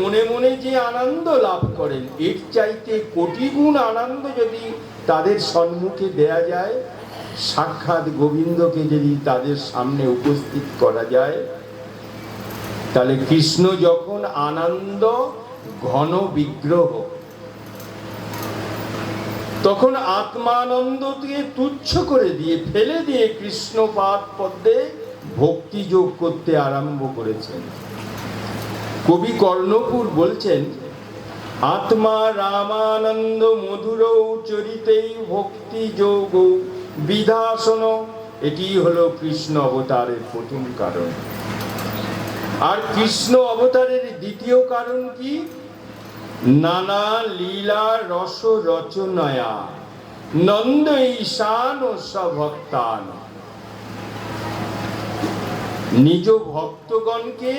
মনে মনে যে আনন্দ লাভ করেন, এর চাইতে কোটি গুণ আনন্দ যদি তাদের সম্মুখে দেয়া যায়, সাক্ষাৎ গোবিন্দকে যদি তাদের সামনে উপস্থিত করা যায়, তাহলে কৃষ্ণ যখন আনন্দ ঘন বিগ্রহ, তখন আত্মানন্দকে তুচ্ছ করে দিয়ে, ফেলে দিয়ে কৃষ্ণ পাদ পদ্মে ভক্তি যোগ করতে আরম্ভ করেছেন। কবি কর্ণপুর বলছেন, আত্মা রামানন্দ মধুর চরিতেই ভক্তি যোগ। বিধাসন এটি হলো কৃষ্ণ অবতারের প্রথম কারণ। আর কৃষ্ণ অবতারের দ্বিতীয় কারণ কি? নানা লীলা রস রচনায়া, নন্দ ঈশান ও সভক্তান। নিজ ভক্তগণকে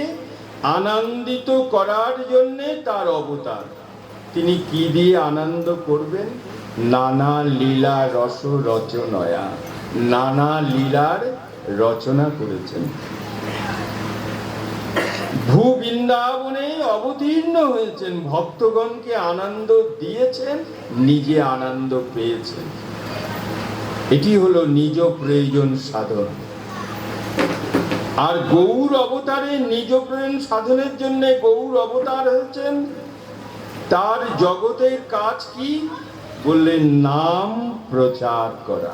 আনন্দিত করার জন্যে তার অবতার। তিনি কি দিয়ে আনন্দ করবেন? নানা লীলা রস রচনয়া। নানা লীলার রচনা করেছেন। ভূ বৃন্দাবনে অবতীর্ণ হয়েছেন। ভক্তগণকে আনন্দ দিয়েছেন, নিজে আনন্দ পেয়েছেন। এটি হলো নিজ প্রয়োজন সাধন। আর গৌর অবতারে নিজ প্রেম সাধনের জন্য গৌর অবতার হয়েছেন। তার জগতের কাজ কি? বললেন, নাম প্রচার করা।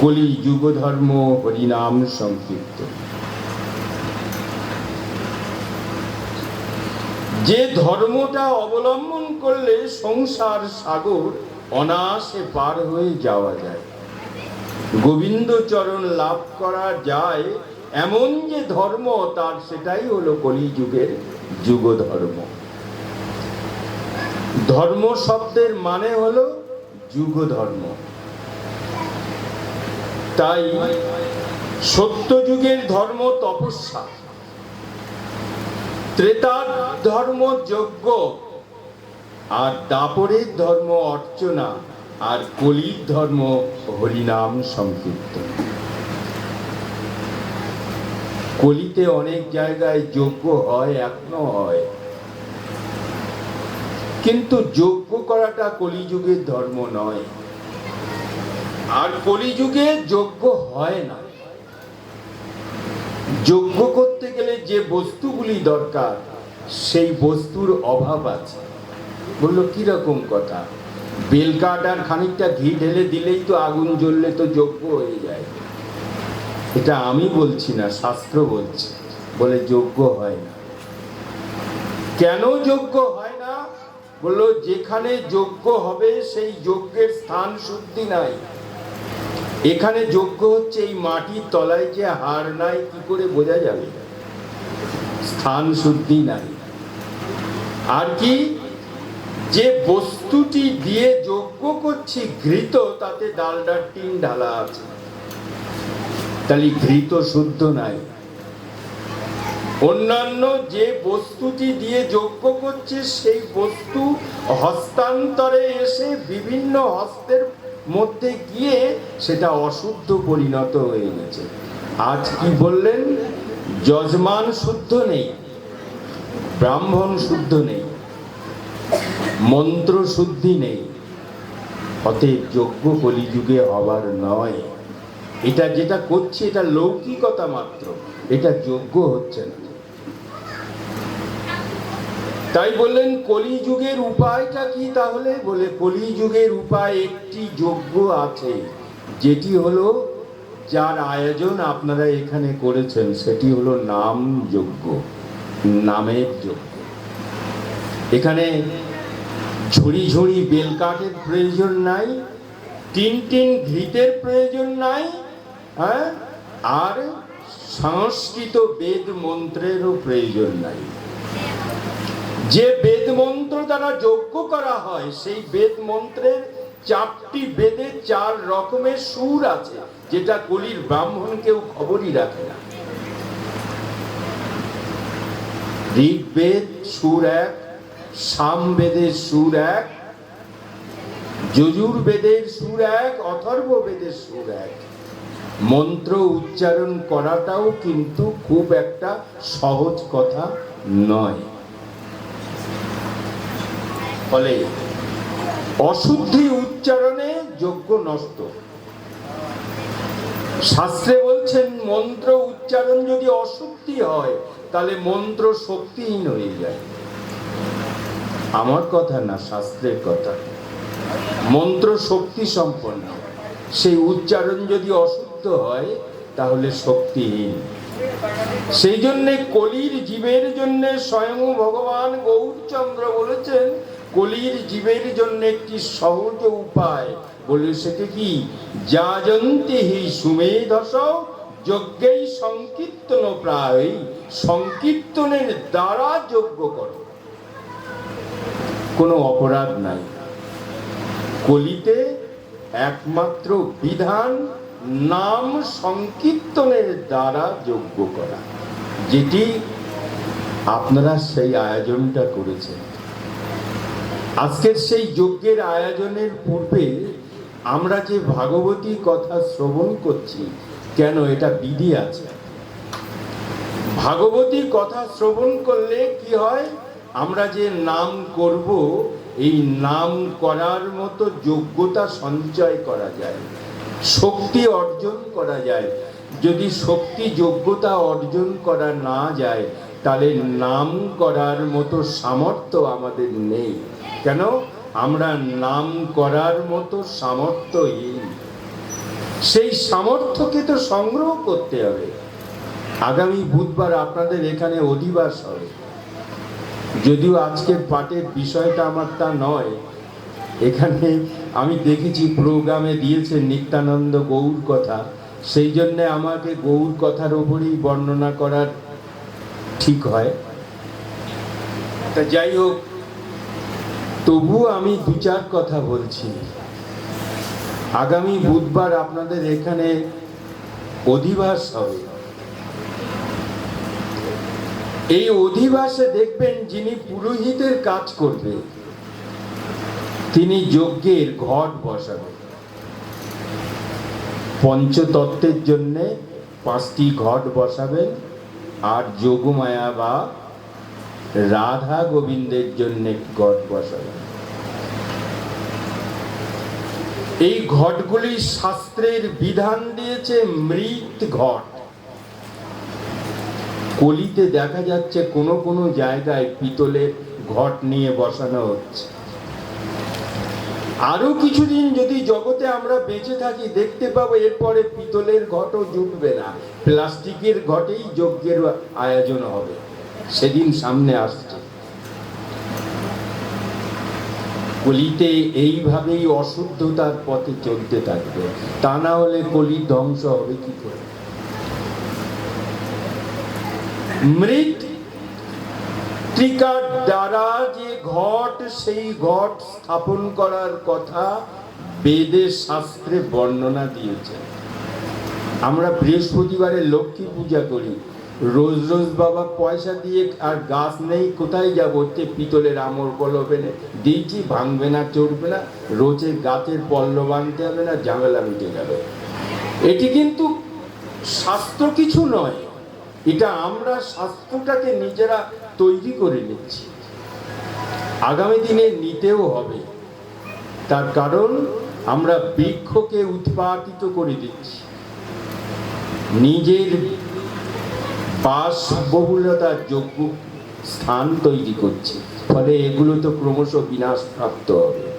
কলি যুগ ধর্ম হরিনাম সংক্ষিপ্ত যে ধর্মটা অবলম্বন করলে সংসার সাগর অনায়াসে পার হয়ে যাওয়া যায়। গোবিন্দ চরণ লাভ করা যায়। এমন যে ধর্ম, তার সেটাই হলো কলিযুগের যুগ ধর্ম ধর্ম শব্দের মানে হলো যুগ ধর্ম তাই সত্য যুগের ধর্ম তপস্যা। ত্রেতার ধর্ম যজ্ঞ। আর দাপরের ধর্ম অর্চনা। আর কলির ধর্ম হরিনাম সংকীর্তন কলিতে অনেক জায়গায় যজ্ঞ হয়, এখনও হয়। কিন্তু যজ্ঞ করাটা কলিযুগের ধর্ম নয়। আর কলিযুগে যজ্ঞ হয় না। যজ্ঞ করতে গেলে যে বস্তুগুলি দরকার, সেই বস্তুর অভাব আছে। বলল, কীরকম কথা? বেলকাঠ আর খানিকটা ঘি ঢেলে দিলেই তো আগুন জ্বললে তো যজ্ঞ হয়ে যায়। এটা আমি বলছি না, শাস্ত্র বলছে, বলে যজ্ঞ হয় না। কেন যজ্ঞ হয় না? বলল, যেখানে যজ্ঞ হবে সেই যজ্ঞের স্থান শুদ্ধি নাই। এখানে যোগ্য হচ্ছে এই মাটির তলায় যে হার নাই, কি করে বোঝা যাবে? স্থান শুদ্ধি নাই। আর কি? যে বস্তুটি দিয়ে যজ্ঞ করছি, ঘৃত, তাতে ডালডার টিন ঢালা আছে। তাহলে ঘৃত শুদ্ধ নাই। অন্যান্য যে বস্তুটি দিয়ে যজ্ঞ করছে, সেই বস্তু হস্তান্তরে এসে বিভিন্ন হস্তের মধ্যে গিয়ে সেটা অশুদ্ধ পরিণত হয়ে গেছে। আজ কি বললেন? যজমান শুদ্ধ নেই, ব্রাহ্মণ শুদ্ধ নেই। মন্ত্র শুদ্ধি নেই। অতএব যজ্ঞ কলিযুগে হবার নয়। এটা যেটা করছে, এটা লৌকিকতা মাত্র। এটা যোগ্য হচ্ছে না। তাই বললেন, কলিযুগের উপায়টা কি তাহলে? বলে, কলিযুগের উপায় একটি যোগ্য আছে, যেটি হলো, যার আয়োজন আপনারা এখানে করেছেন, সেটি হলো নাম যজ্ঞ, নামের যজ্ঞ। এখানে ঝুড়ি ঝুড়ি বেলকাঠের প্রয়োজন নাই, টিন টিন ঘৃতের প্রয়োজন নাই হ্যাঁ? আর সংস্কৃত বেদ মন্ত্রেরও প্রয়োজন নাই। যে বেদ মন্ত্র দ্বারা যজ্ঞ করা হয়, সেই বেদ মন্ত্রের চারটি বেদে চার রকমের সুর আছে, যেটা কলির ব্রাহ্মণ কেউ খবরই রাখে না। ঋগ্বেদ সুর এক সামবেদের সুর এক, যজুর্বেদের সুর এক অথর্ব বেদের সুর এক। মন্ত্র উচ্চারণ করাটাও কিন্তু খুব একটা সহজ কথা নয়। ফলে অশুদ্ধি উচ্চারণে যোগ্য নষ্ট। শাস্ত্রে বলছেন, মন্ত্র উচ্চারণ যদি অশুদ্ধি হয়, তাহলে মন্ত্র শক্তিহীন হয়ে যায়। আমার কথা না শাস্ত্রের কথা। মন্ত্র শক্তি সম্পন্ন। সেই উচ্চারণ যদি অশুদ্ধ হয়, তাহলে শক্তিহীন। সেই জন্যে কলির জীবের জন্য স্বয়ং ভগবান গৌরচন্দ্র বলেছেন, কলির জীবের জন্য একটি সহজ উপায়। বলে সেটা কি? যাজন্তি হি সুমেধস, যজ্ঞেই সংকীর্তন প্রায় সংকীর্তনের দ্বারা যজ্ঞ করো। কোনো অপরাধ নাই। কলিতে একমাত্র বিধান নাম সংকীর্তনের দ্বারা যোগ্য করা, যেটি আপনারা সেই আয়োজনটা করেছেন। আজকের সেই যজ্ঞের আয়োজনের পূর্বে আমরা যে ভাগবতী কথা শ্রবণ করছি, কেন এটা বিধি আছে? ভাগবতী কথা শ্রবণ করলে কি হয়? আমরা যে নাম করব, এই নাম করার মতো যোগ্যতা সঞ্চয় করা যায়, শক্তি অর্জন করা যায়। যদি শক্তি যোগ্যতা অর্জন করা না যায়, তাহলে নাম করার মতো সামর্থ্য আমাদের নেই। কেন? আমরা নাম করার মতো সামর্থ্যহীন। সেই সামর্থ্যকে তো সংগ্রহ করতে হবে। আগামী বুধবার আপনাদের এখানে অধিবাস হবে। যদিও আজকের পাঠের বিষয়টা আমার তা নয়, এখানে আমি দেখেছি প্রোগ্রামে দিয়েছে নিত্যানন্দ গৌর কথা, সেই জন্যে আমাকে গৌর কথার ওপরেই বর্ণনা করার ঠিক হয়। তা যাই হোক তবু আমি দু চার কথা বলছি। আগামী বুধবার আপনাদের এখানে অধিবাস হবে। এই অধিবাসে দেখবেন যিনি পুরোহিতের কাজ করবে, তিনি যজ্ঞের ঘট বসাবেন পঞ্চতত্ত্বের জন্যে পাঁচটি ঘট বসাবেন আর যোগমায়া বা রাধা গোবিন্দের জন্য ঘট বসাবেন। এই ঘটগুলি শাস্ত্রের বিধান দিয়েছে মৃত ঘট। কলিতে দেখা যাচ্ছে কোনো কোনো জায়গায় পিতলের ঘট নিয়ে বসানো হচ্ছে। আরও কিছুদিন যদি জগতে আমরা বেঁচে থাকি, দেখতে পাবো এরপরে পিতলের ঘটও জুটবে না। প্লাস্টিকের ঘটেই যজ্ঞের আয়োজন হবে। সেদিন সামনে আসছে। কলিতে এইভাবেই অশুদ্ধতার পথে চলতে থাকবে। তা না হলে কলির ধ্বংস হবে কি করে? মৃত টিকার দ্বারা যে ঘট, সেই ঘট স্থাপন করার কথা বেদের শাস্ত্রে বর্ণনা দিয়েছে। আমরা বৃহস্পতিবারে লক্ষ্মী পূজা করি। রোজ রোজ বাবা পয়সা দিয়ে আর গাছ নেই, কোথায় যাব? হচ্ছে পিতলের আমর কলবেনে দিয়েছি ভাঙবে না, চড়বে না। রোজের গাছের পল্লব আনতে হবে না ঝামেলা মিটে যাবে। এটি কিন্তু শাস্ত্র কিছু নয়। এটা আমরা শাস্ত্রটাকে নিজেরা তৈরি করে নিচ্ছি। আগামী দিনে নিতেও হবে। তার কারণ আমরা বৃক্ষকে উৎপাদিত করে দিচ্ছি। নিজের বাসবহুলতার যোগ্য স্থান তৈরি করছি। ফলে এগুলো তো ক্রমশ বিনাশ প্রাপ্ত হবে।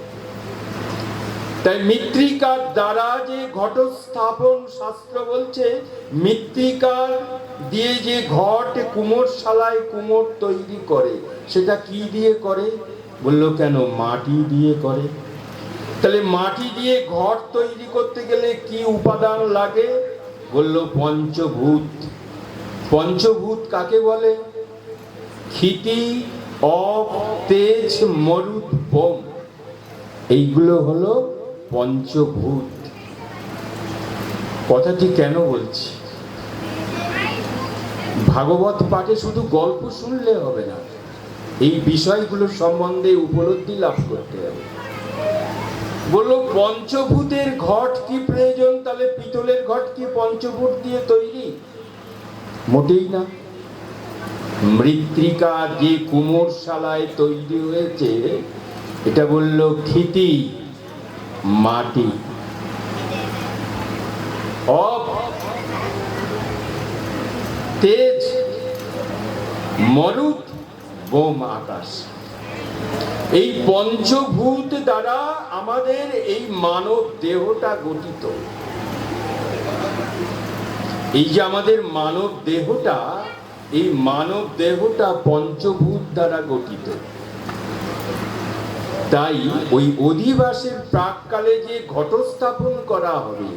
তাই মৃত্তিকার দ্বারা যে ঘট স্থাপন শাস্ত্র বলছে, মৃত্তিকার দিয়ে যে ঘট কুমোরশালায় কুমোর তৈরি করে, সেটা কি দিয়ে করে? বলল, কেন? মাটি দিয়ে করে। তাহলে মাটি দিয়ে ঘর তৈরি করতে গেলে কি উপাদান লাগে? বলল, পঞ্চভূত। পঞ্চভূত কাকে বলে? ক্ষিতি, অপ, তেজ, মরুদ, বোম। এইগুলো হলো পঞ্চভূত। কথাটি কেন বলছি? ভাগবত পাঠে শুধু গল্প শুনলে হবে না, এই বিষয়গুলো সম্বন্ধে উপলব্ধি লাভ করতে হবে। বলল, পঞ্চভূতের ঘট কি প্রয়োজন? তাহলে পিতলের ঘট কি পঞ্চভূত দিয়ে তৈরি? মোটেই না। মৃত্তিকা যে কুমোরশালায় তৈরি হয়েছে, এটা বলল ক্ষিতি মাটি। অপ তেজ। মরুত বোম আকাশ। এই পঞ্চভূত দ্বারা আমাদের এই মানব দেহটা গঠিত। এই যে আমাদের মানব দেহটা, এই মানব দেহটা পঞ্চভূত দ্বারা গঠিত। তাই ওই অধিবাসের প্রাককালে যে ঘটস্থাপন করা হবে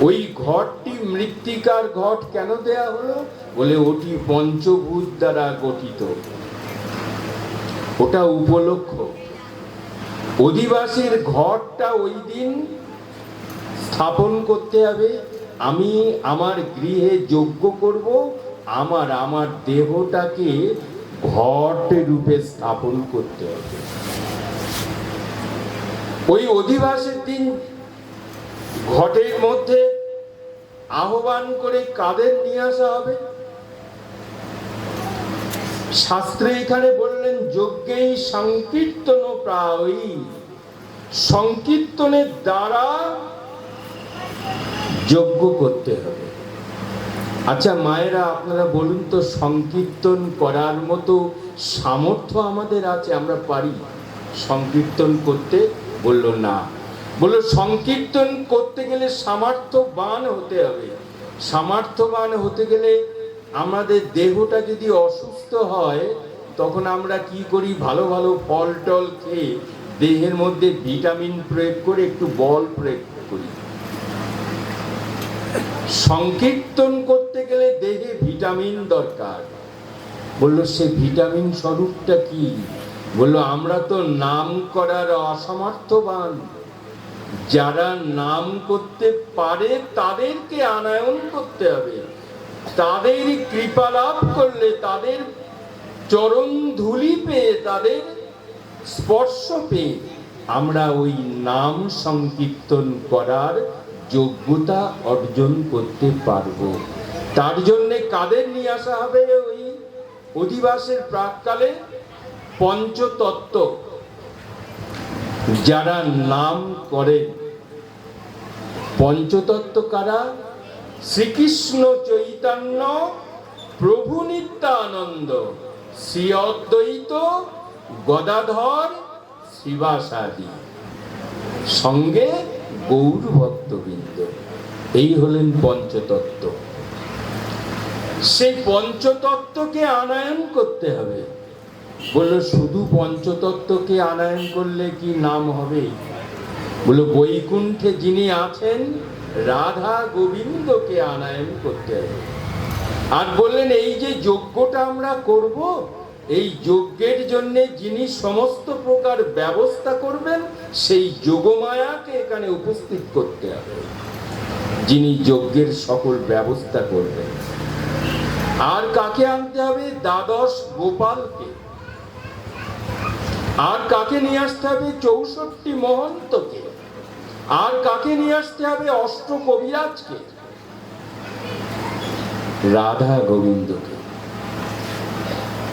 ওই ঘরটি মৃত্তিকার ঘট কেন দেয়া হলো বলে ওটি পঞ্চভূত দ্বারা গঠিত। ওটা উপলক্ষ। অধিবাসীর ঘরটা ওই দিন স্থাপন করতে হবে। আমি আমার গৃহে যজ্ঞ করব, আমার আমার দেহটাকে ঘট রূপে স্থাপন করতে হবে। ওই অধিবাসের দিন ঘটের মধ্যে আহ্বান করে কাদের নিয়ে আসা হবে? শাস্ত্রে এখানে বললেন, যজ্ঞেই সংকীর্তন প্রায় সংকীর্তনের দ্বারা যজ্ঞ করতে হবে। আচ্ছা মায়েরা, আপনারা বলুন তো, সংকীর্তন করার মতো সামর্থ্য আমাদের আছে, আমরা পারি? সংকীর্তন করতে? বলল, না। বলল, সংকীর্তন করতে গেলে সামর্থ্যবান হতে হবে। সামর্থ্যবান হতে গেলে আমাদের দেহটা যদি অসুস্থ হয়, তখন আমরা কি করি? ভালো ভালো ফল টল খেয়ে দেহের মধ্যে ভিটামিন প্রয়োগ করে একটু বল প্রয়োগ করি। সংকীর্তন করতে গেলে দেহে ভিটামিন দরকার। বলল, সে ভিটামিন স্বরূপটা কি? বলল, আমরা তো নাম করার অসমর্থবান। যারা নাম করতে পারে, তাদেরকে আনায়ন করতে হবে। তাদের কৃপা লাভ করলে, তাদের চরণ ধুলি পেয়ে, তাদের স্পর্শ পেয়ে, আমরা ওই নাম সংকীর্তন করার যোগ্যতা অর্জন করতে পারব। তার জন্য কাদের নিয়ে আসা হবে ওই অধিবাসের প্রাককালে? পঞ্চতত্ত্ব। যারা নাম করেন, পঞ্চতত্ত্ব কারা? শ্রীকৃষ্ণ চৈতন্য, প্রভু নিত্যানন্দ, শ্রী অদ্বৈত, গদাধর, শ্রীবাসাদি। সঙ্গে গৌর ভক্তবৃন্দ এই হলেন পঞ্চতত্ত্ব। সেই পঞ্চতত্ত্বকে আনায়ন করতে হবে। বলল, শুধু পঞ্চতত্ত্বকে আনায়ন করলে কি নাম হবে? বলল, বৈকুণ্ঠে যিনি আছেন, রাধা গোবিন্দকে আনায়ন করতে হবে। আর বললেন, এই যে যজ্ঞটা আমরা করব এই যজ্ঞের জন্য যিনি সমস্ত প্রকার ব্যবস্থা করবেন, সেই যোগমায়াকে এখানে উপস্থিত করতে হবে। যিনি যজ্ঞের সকল ব্যবস্থা করবেন। আর কাকে আনতে হবে? দ্বাদশ গোপালকে। আর কাকে নিয়ে আসতে হবে? চৌষট্টি মহন্তকে। আর কাকে নিয়ে আসতে হবে? অষ্ট কবিরাজকে রাধা গোবিন্দকে।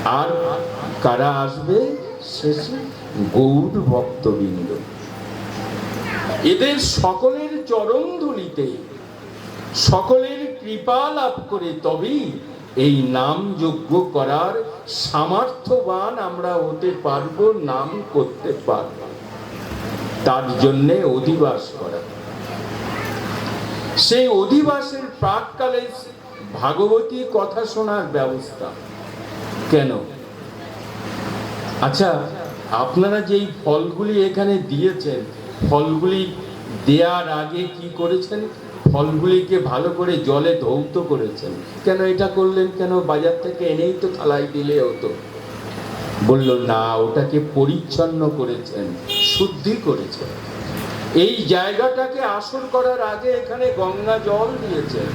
আর কারা আসবে? শেষে গৌর ভক্তবৃন্দ। এদের সকলের চরণ ধুলিতে, সকলের কৃপা লাভ করে তবেই এই নাম যজ্ঞ করার সামর্থ্যবান আমরা হতে পারব, নাম করতে পারব। তার জন্যে অধিবাস করা। সেই অধিবাসের প্রাককালে ভাগবতী কথা শোনার ব্যবস্থা। কেন? আচ্ছা আপনারা যেই ফলগুলি এখানে দিয়েছেন, ফলগুলি দেওয়ার আগে কি করেছেন? ফলগুলিকে ভালো করে জলে ধৌত করেছেন। কেন এটা করলেন? কেন বাজার থেকে এনেই তো থালাই দিলে হতো? বলল, না, ওটাকে পরিচ্ছন্ন করেছেন, শুদ্ধি করেছেন। এই জায়গাটাকে আসর করার আগে এখানে গঙ্গা জল দিয়েছেন।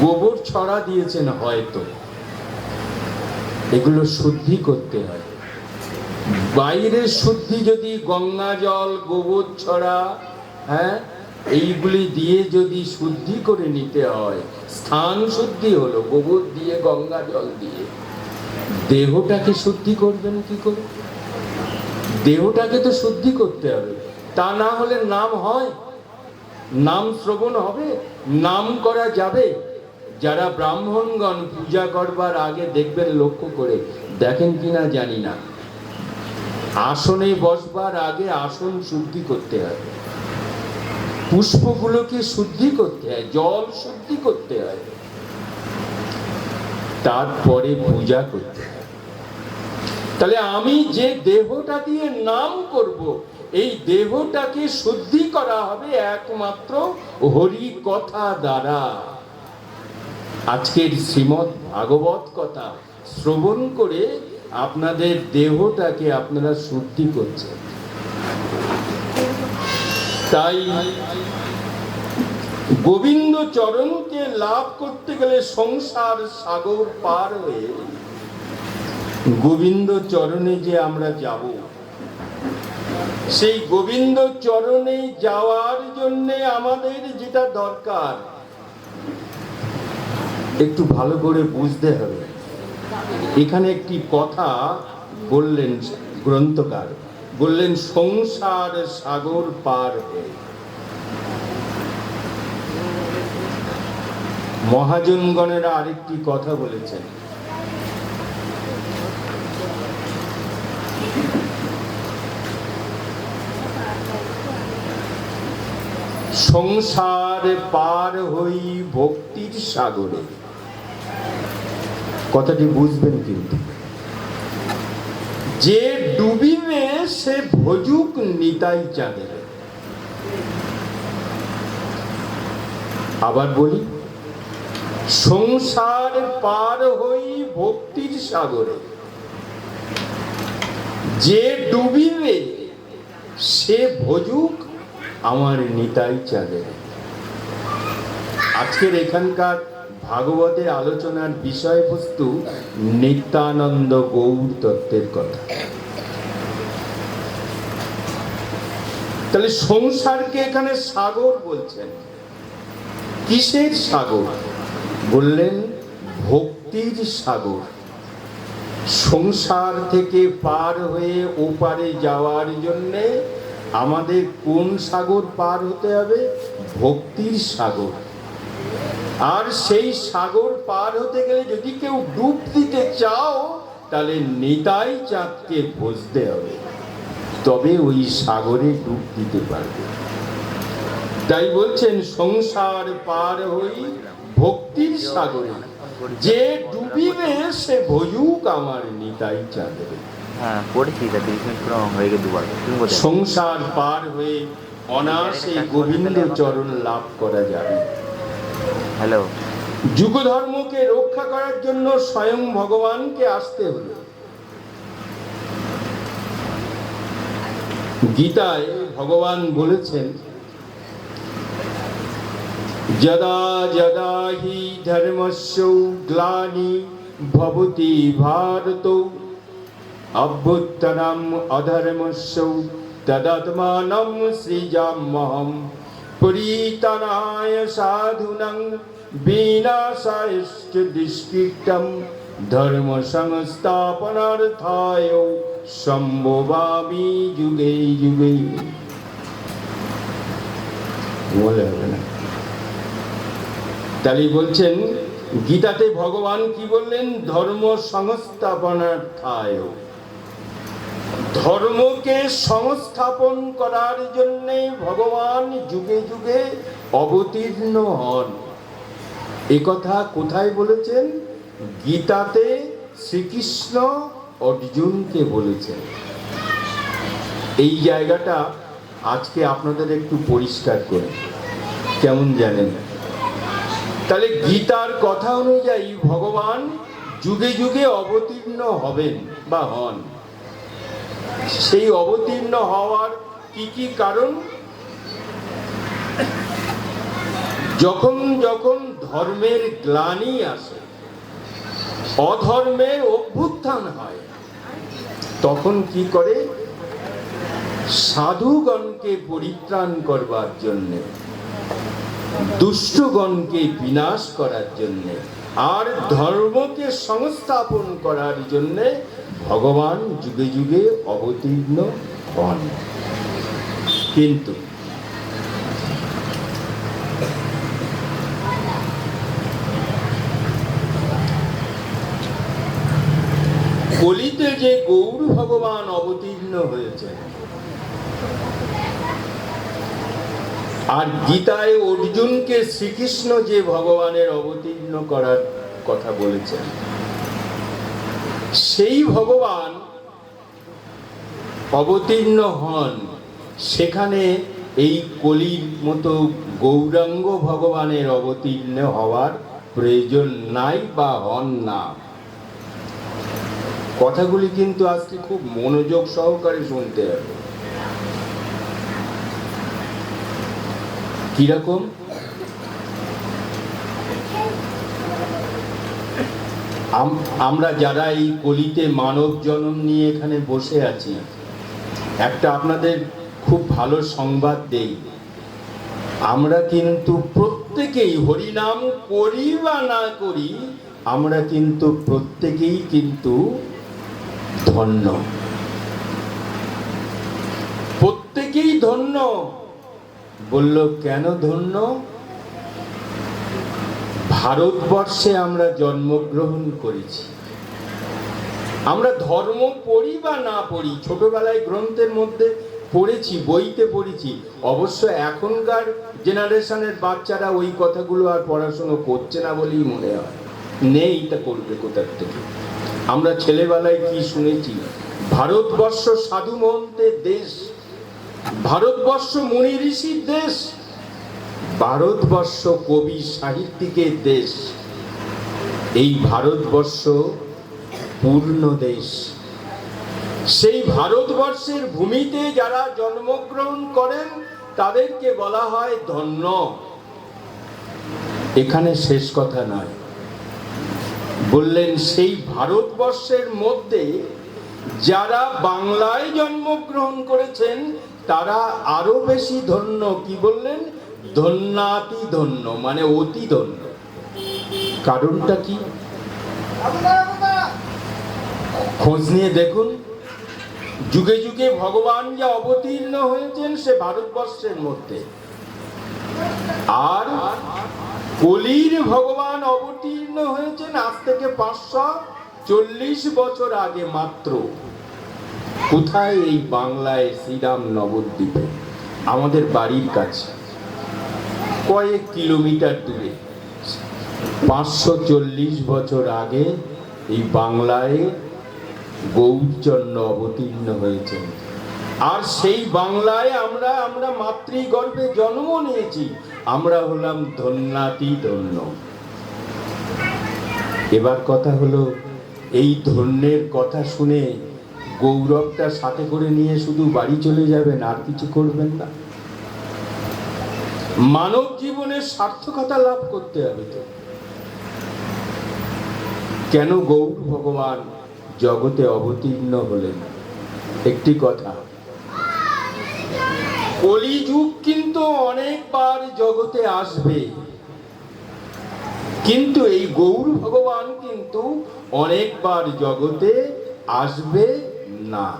গোবর ছড়া দিয়েছেন হয়তো। এগুলো শুদ্ধি করতে হয়। বাইরের শুদ্ধি যদি গঙ্গা জল, গোবর ছড়া হ্যাঁ এইগুলি দিয়ে যদি শুদ্ধি করে নিতে হয়, স্থান শুদ্ধি হলো, গোবর দিয়ে, গঙ্গা জল দিয়ে। দেহটাকে শুদ্ধি করবেন কি করে? দেহটাকে তো শুদ্ধি করতে হবে। তা না হলে নাম হয়? নাম শ্রবণ হবে? নাম করা যাবে? যারা ব্রাহ্মণগণ পূজা করবার আগে দেখবেন লক্ষ্য করে, দেখেন কিনা জানি না। আসনে বসবার আগে আসন শুদ্ধি করতে হবে পুষ্পগুলোকে শুদ্ধি করতে হয়, জল শুদ্ধি করতে হয়। তারপরে পূজা করতে হয়। তাহলে আমি যে দেহটা দিয়ে নাম করব, এই দেহটাকে শুদ্ধি করা হবে একমাত্র হরি কথা দ্বারা। আজকের শ্রীমৎ ভাগবত কথা শ্রবণ করে আপনাদের দেহটাকে আপনারা শুদ্ধি করছেন। তাই গোবিন্দ চরণকে লাভ করতে গেলে সংসার সাগর পার হয়ে গোবিন্দ চরণে যে আমরা যাব, সেই গোবিন্দ চরণে যাওয়ার জন্যে আমাদের যেটা দরকার একটু ভালো করে বুঝতে হবে। এখানে একটি কথা বললেন গ্রন্থকার, বললেন, সংসার সাগর পার হয়ে। মহাজনগণেরা আরেকটি কথা বলেছেন। সংসার পার হই ভক্তির সাগরে। কথাটি বুঝবেন কিন্তু। যে ডুবিবে সে ভজুক নিতাই চাঁদের। আবার বলি, সংসার পার হই ভক্তির সাগরে। যে ডুবিবে সে ভজুক আমার নিতাই চাঁদের। আজকের এখানকার ভাগবতের আলোচনার বিষয়বস্তু নিত্যানন্দ গৌর তত্ত্বের কথা। তাহলে সংসারকে এখানে সাগর বলছেন। কিসের সাগর? বললেন, ভক্তির সাগর। সংসার থেকে পার হয়ে ওপারে যাওয়ার জন্যে আমাদের কোন সাগর পার হতে হবে? ভক্তির সাগর। আর সেই সাগর পার হতে গেলে যদি কেউ ডুব দিতে চাও তাহলে নিতাই চাঁদকে বুঝতে হবে। তবে ওই সাগরে ডুব দিতে পারবে। তাই বলছেন সংসার পার হই ভক্তির সাগরে। যে ডুবিবে সে ভজুক আমার নিতাই চাঁদের হ্যাঁ সংসার পার হয়ে অনায়াসে গোবিন্দ চরণ লাভ করা যাবে। হ্যালো যুগ ধর্মকে রক্ষা করার জন্য স্বয়ং ভগবানকে আসতে হলো। গীতায় ভগবান বলেছেন, যদা যদা হি ধর্মস্য গ্লানি ভবতি ভারত অভ্যুত্তরম অধর্মস্য তদাত্মানম সৃজাম্যহম। সাধুনং বিনাশায়শ্চ দুষ্কৃতম ধর্ম সংস্থাপনার্থায় সম্ভবামি যুগে যুগে বলে হবে না তাহলে বলছেন, গীতাতে ভগবান কি বললেন? ধর্ম সংস্থাপনার্থায় ধর্মকে সংস্থাপন করার জন্য ভগবান যুগে যুগে অবতীর্ণ হন। কথা কোথায় বলেছেন? গীতাতে শ্রীকৃষ্ণ অর্জুনকে বলেছেন। এই জায়গাটা আজকে আপনাদের একটু পরিষ্কার করে কেমন জানেন? তাহলে গীতার কথা অনুযায়ী ভগবান যুগে যুগে অবতীর্ণ হবেন বা হন। সেই অবতীর্ণ হওয়ার কি কি কারণ? যখন যখন ধর্মের গ্লানি আসে অধর্মের অভ্যুত্থান হয়, তখন কি করে? সাধুগণকে পরিত্রাণ করবার জন্যে, দুষ্টগণকে বিনাশ করার জন্য, আর ধর্মকে সংস্থাপন করার জন্য ভগবান যুগে যুগে অবতীর্ণ হন। কিন্তু কলিতে যে গৌর ভগবান অবতীর্ণ হয়েছে, আর গীতায় অর্জুনকে শ্রীকৃষ্ণ যে ভগবানের অবতীর্ণ করার কথা বলেছেন সেই ভগবান অবতীর্ণ হন। সেখানে এই কলির মতো গৌরাঙ্গ ভগবানের অবতীর্ণ হওয়ার প্রয়োজন নাই বা হন না। কথাগুলি কিন্তু আজকে খুব মনোযোগ সহকারে শুনতে হবে। কীরকম? আমরা যারা এই কলিতে মানব জন্ম নিয়ে এখানে বসে আছি, একটা আপনাদের খুব ভালো সংবাদ দেই। আমরা কিন্তু প্রত্যেকেই হরিনাম করি বা না করি, আমরা কিন্তু প্রত্যেকেই কিন্তু ধন্য। প্রত্যেকেই ধন্য। বলল, কেন ধন্য? ভারতবর্ষে আমরা জন্মগ্রহণ করেছি। আমরা ধর্ম পড়ি বা না পড়ি, ছোটবেলায় গ্রন্থের মধ্যে পড়েছি, বইতে পড়েছি। অবশ্য এখনকার জেনারেশনের বাচ্চারা ওই কথাগুলো আর পড়াশুনো করছে না বলেই মনে হয়। নেই তা করবে কোথার থেকে? আমরা ছেলেবেলায় কি শুনেছি? ভারতবর্ষ সাধু মহন্তের দেশ, ভারতবর্ষ মুনি ঋষির দেশ ভারতবর্ষ কবি সাহিত্যিকের দেশ। এই ভারতবর্ষ পূর্ণ দেশ। সেই ভারতবর্ষের ভূমিতে যারা জন্মগ্রহণ করেন, তাদেরকে বলা হয় ধন্য। এখানে শেষ কথা নয়। বললেন, সেই ভারতবর্ষের মধ্যে যারা বাংলায় জন্মগ্রহণ করেছেন, তারা আরও বেশি ধন্য। কি বললেন? ধন্যাতি ধন্য মানে অতি ধন্য কারণটা কি? খোঁজ নিয়ে দেখুন। যুগে যুগে ভগবান যা অবতীর্ণ হয়েছেন সে ভারতবর্ষের মধ্যে। আর কলির ভগবান অবতীর্ণ হয়েছেন আজ থেকে পাঁচশো চল্লিশ বছর আগে মাত্র। কোথায় এই বাংলায় শ্রীরাম নবদ্বীপে? আমাদের বাড়ির কাছে। কয়েক কিলোমিটার দূরে। পাঁচশো চল্লিশ বছর আগে এই বাংলায় গৌরচন্দ্র অবতীর্ণ হয়েছেন। আর সেই বাংলায় আমরা আমরা মাতৃগর্ভে জন্ম নিয়েছি। আমরা হলাম ধন্যাতি ধন্য। এবার কথা হলো, এই ধন্যের কথা শুনে গৌরবটা সাথে করে নিয়ে শুধু বাড়ি চলে যাবেন, আর কিছু করবেন না। মানব জীবনের সার্থকতা লাভ করতে হবে তো। কেন গৌর ভগবান জগতে অবতীর্ণ হলেন? একটি কথা। কলিযুগ কিন্তু অনেকবার জগতে আসবে। কিন্তু এই গৌর ভগবান কিন্তু অনেকবার জগতে আসবে না।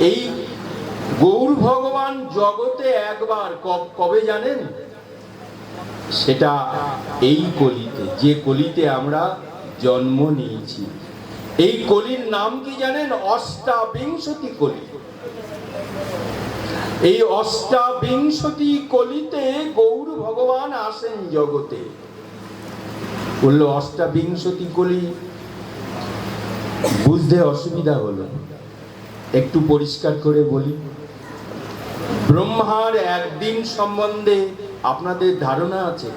এই গৌর ভগবান জগতে একবার কবে জানেন? সেটা এই কলিতে, যে কলিতে আমরা জন্ম নিয়েছি। এই কলির নাম কি জানেন? অষ্টাবিংশতি কলি। এই অষ্টাবিংশতি কলিতে গৌর ভগবান আসেন জগতে। বলল, অষ্টাবিংশতি কলি? বুঝতে অসুবিধা হলো। একটু পরিষ্কার করে বলি। ব্রহ্মার একদিন সম্বন্ধে আপনাদের ধারণা আছে?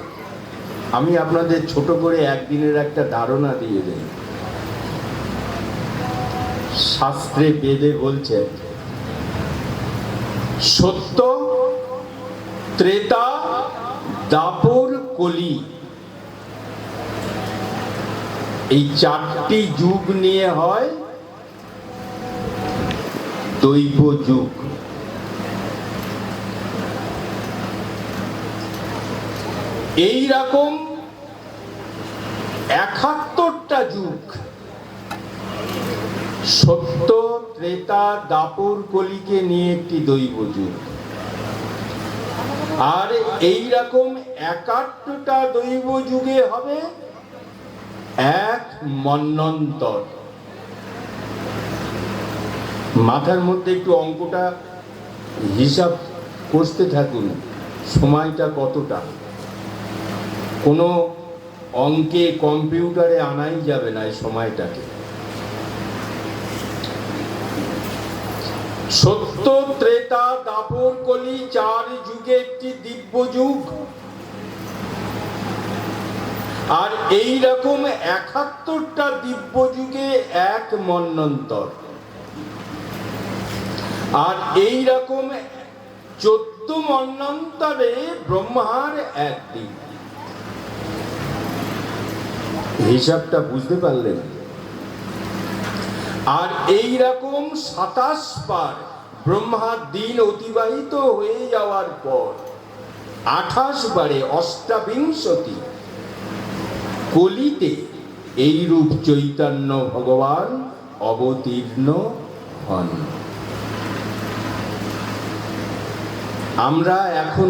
আমি আপনাদের ছোট করে একদিনের একটা ধারণা দিয়ে দেই। শাস্ত্রে বেদে বলছে, সত্য, ত্রেতা, দাপর, কলি। এই চারটি যুগ নিয়ে হয় দৈব যুগ। এই রকম একাত্তরটা যুগ সত্য, ত্রেতা, দাপর কলিকে নিয়ে একটি দৈব যুগ। আর এই রকম একাত্তরটা দৈব যুগে হবে এক মন্নন্তর। মাথার মধ্যে একটু অঙ্কটা হিসাব করতে থাকুন, সময়টা কতটা? কোনো অঙ্কে কম্পিউটারে আনাই যাবে না এই সময়টাকে। সত্য, ত্রেতা, দাপর কলি, চার যুগে একটি দিব্য যুগ। আর এই রকম একাত্তরটা দিব্য যুগে এক মন্নন্তর। আর এই রকম চোদ্দ মন্নন্তরে ব্রহ্মার এক দিক হিসাবটা বুঝতে পারলেন। আর এই রকম সাতাশ পার ব্রহ্মার দিন অতিবাহিত হয়ে যাওয়ার পর, আঠাশ বারে অষ্টাবিংশতি কলিতে এইরূপ চৈতন্য ভগবান অবতীর্ণ হন। আমরা এখন